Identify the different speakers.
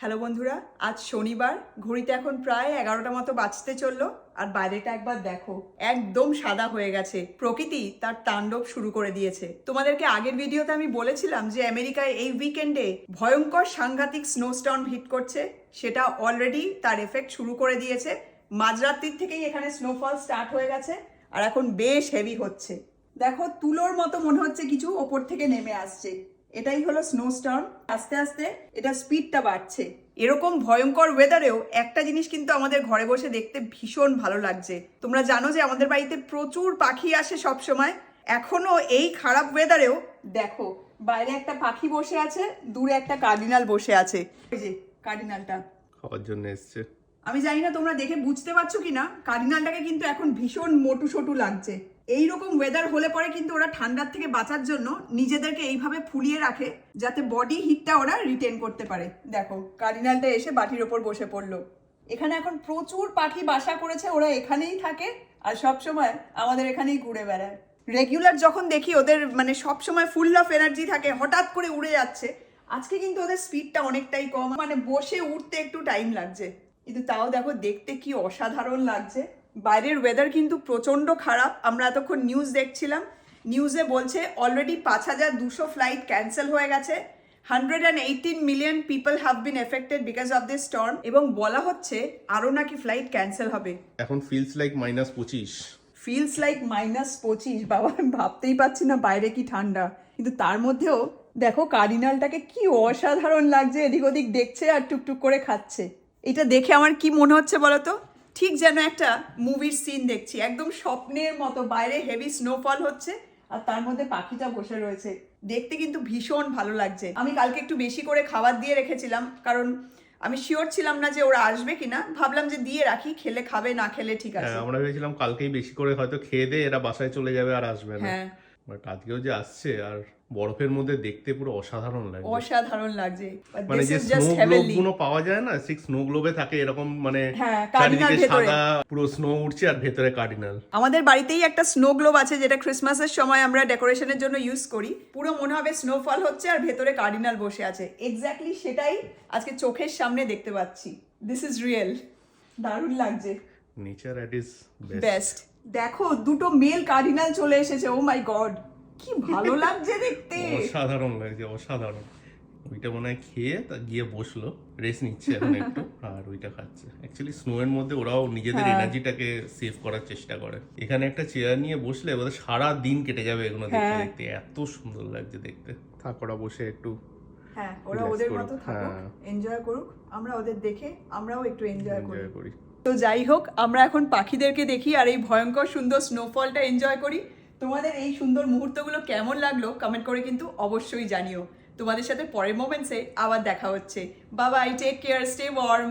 Speaker 1: Hello বন্ধুরা, আজ শনিবার, ঘড়িতে এখন প্রায় এগারোটা মতো বাঁচতে চলল, আর বাইরেটা একবার দেখো, একদম সাদা হয়ে গেছে। প্রকৃতি তার তাণ্ডব শুরু করে দিয়েছে। তোমাদেরকে আগের ভিডিওতে আমি বলেছিলাম যে আমেরিকায় এই উইকেন্ডে ভয়ঙ্কর সাংঘাতিক স্নোস্টর্ম হিট করছে। সেটা অলরেডি তার এফেক্ট শুরু করে দিয়েছে। মাঝরাত্রির থেকেই এখানে স্নোফল স্টার্ট হয়ে গেছে, আর এখন বেশ হেভি হচ্ছে। দেখো, তুলোর মতো মনে হচ্ছে কিছু ওপর থেকে নেমে আসছে। এটাই হলো স্নোস্টর্ম আস্তে আস্তে এটা স্পিডটা বাড়ছে। এরকম ভয়ঙ্কর ওয়েদারেও একটা জিনিস কিন্তু আমাদের ঘরে বসে দেখতে ভীষণ ভালো লাগছে। তোমরা জানো যে আমাদের বাড়িতে প্রচুর পাখি আসে সব সময় এখনও এই খারাপ ওয়েদারেও দেখো বাইরে একটা পাখি বসে আছে দূরে একটা কার্ডিনাল বসে আছে। এই যে কার্ডিনালটা
Speaker 2: খাওয়ার জন্য এসছে।
Speaker 1: আমি জানি না তোমরা দেখে বুঝতে পারছ কিনা কার্ডিনালটাকে কিন্তু এখন ভীষণ মোটু সোটু লাগছে। এই রকম ওয়েদার হলে পরে কিন্তু ওরা ঠান্ডার থেকে বাঁচার জন্য নিজেদেরকে এইভাবে ফুলিয়ে রাখে, যাতে বডি হিটটা ওরা রিটেন করতে পারে। দেখো কার্ডিনালটা এসে বাটির ওপর বসে পড়ল। এখানে এখন প্রচুর পাখি বাসা করেছে, ওরা এখানেই থাকে আর সব সময় আমাদের এখানেই ঘুরে বেড়ায়। রেগুলার যখন দেখি ওদের মানে সব সময় ফুল অফ এনার্জি থাকে, হঠাৎ করে উড়ে যাচ্ছে। আজকে কিন্তু ওদের স্পিডটা অনেকটাই কম মানে বসে উঠতে একটু টাইম লাগছে। কিন্তু তাও দেখো, দেখতে কি অসাধারণ লাগছে। বাইরের ওয়েদার কিন্তু প্রচণ্ড খারাপ। আমরা এতক্ষণ নিউজ দেখছিলাম। নিউজে বলছে অলরেডি পাঁচ হাজার দুশো ফ্লাইট ক্যান্সেল হয়ে গেছে। Hundred and eighteen million people have been affected because of this storm এবং বলা হচ্ছে আরও নাকি ফ্লাইট ক্যান্সেল হবে।
Speaker 2: এখন ফিলস লাইক মাইনাস পঁচিশ।
Speaker 1: ফিলস লাইক মাইনাস পঁচিশ। বাবা আমি ভাবতেই পারছি না বাইরে কি ঠান্ডা। কিন্তু তার মধ্যেও দেখো কার্ডিনালটাকে কি অসাধারণ লাগছে এদিক ওদিক দেখছে আর টুকটুক করে খাচ্ছে। এটা দেখে আমার কি মনে হচ্ছে বলো তো? ঠিক যেন একটা মুভির সিন দেখছি। একদম স্বপ্নের মতো বাইরে হেভি স্নোফল হচ্ছে আর তার মধ্যে পাখিটা বসে রয়েছে। দেখতে কিন্তু ভীষণ ভালো লাগছে। আমি কালকে একটু বেশি করে খাবার দিয়ে রেখেছিলাম কারণ আমি শিওর ছিলাম না যে ওরা আসবে কিনা। ভাবলাম যে দিয়ে রাখি খেলে খাবে না খেলে ঠিক আছে।
Speaker 2: হ্যাঁ আমরা ভেবেছিলাম কালকেই বেশি করে হয়তো খেয়ে দে এরা বাসায় চলে যাবে আর আসবে না।
Speaker 1: হ্যাঁ।
Speaker 2: বাট আজকেও যে আসছে আর বরফের মধ্যে দেখতে পুরো অসাধারণ লাগে
Speaker 1: অসাধারণ লাগছে।
Speaker 2: মানে যে স্নো গ্লোবগুলো পাওয়া যায় না ঠিক স্নো গ্লোবে থাকে এরকম মানে
Speaker 1: হ্যাঁ,
Speaker 2: চারিদিকে সাদা পুরো স্নো উঠছে আর ভেতরে কার্ডিনাল
Speaker 1: আমাদের বাড়িতেই একটা স্নো গ্লোব আছে যেটা ক্রিসমাসের সময় আমরা ডেকোরেশনের জন্য ইউজ করি। পুরো মনে হবে স্নোফল হচ্ছে আর ভেতরে কার্ডিনাল বসে আছে। এক্স্যাক্টলি সেটাই আজকে চোখের সামনে দেখতে পাচ্ছি। দিস ইজ রিয়েল দারুণ লাগছে।
Speaker 2: নেচার অ্যাট ইজ বেস্ট
Speaker 1: দেখো দুটো মেল কার্ডিনাল চলে এসেছে ও মাই গড কি ভালো লাগছে দেখতে।
Speaker 2: অসাধারণ লাগছে অসাধারণ। ওইটা মনে হয় খেয়ে তা গিয়ে বসল রেস্ট নিচ্ছে এখন একটু আর ওইটা খাচ্ছে। অ্যাকচুয়ালি স্নো এর মধ্যে ওরাও নিজেদের
Speaker 1: হ্যাঁ।
Speaker 2: এনার্জিটাকে সেভ করার চেষ্টা করে। এখানে একটা চেয়ার নিয়ে বসলে ওদের সারা দিন কেটে যাবে এগুলো দেখতে
Speaker 1: হ্যাঁ।
Speaker 2: দেখতে। এত সুন্দর লাগছে দেখতে। থাক ওরা বসে একটু
Speaker 1: হ্যাঁ ওরা ওদের মতো থাকুক
Speaker 2: হ্যাঁ।
Speaker 1: এনজয় করুক আমরা ওদের দেখে আমরাও একটু এনজয় করি।
Speaker 2: এনজয় করি।
Speaker 1: তো যাই হোক, আমরা এখন পাখিদেরকে দেখি আর এই ভয়ঙ্কর সুন্দর স্নোফলটা এনজয় করি। তোমাদের এই সুন্দর মুহূর্তগুলো কেমন লাগল কমেন্ট করে কিন্তু অবশ্যই জানিও। তোমাদের সাথে পরের মোমেন্টসে আবার দেখা হচ্ছে। বাবা I take care stay warm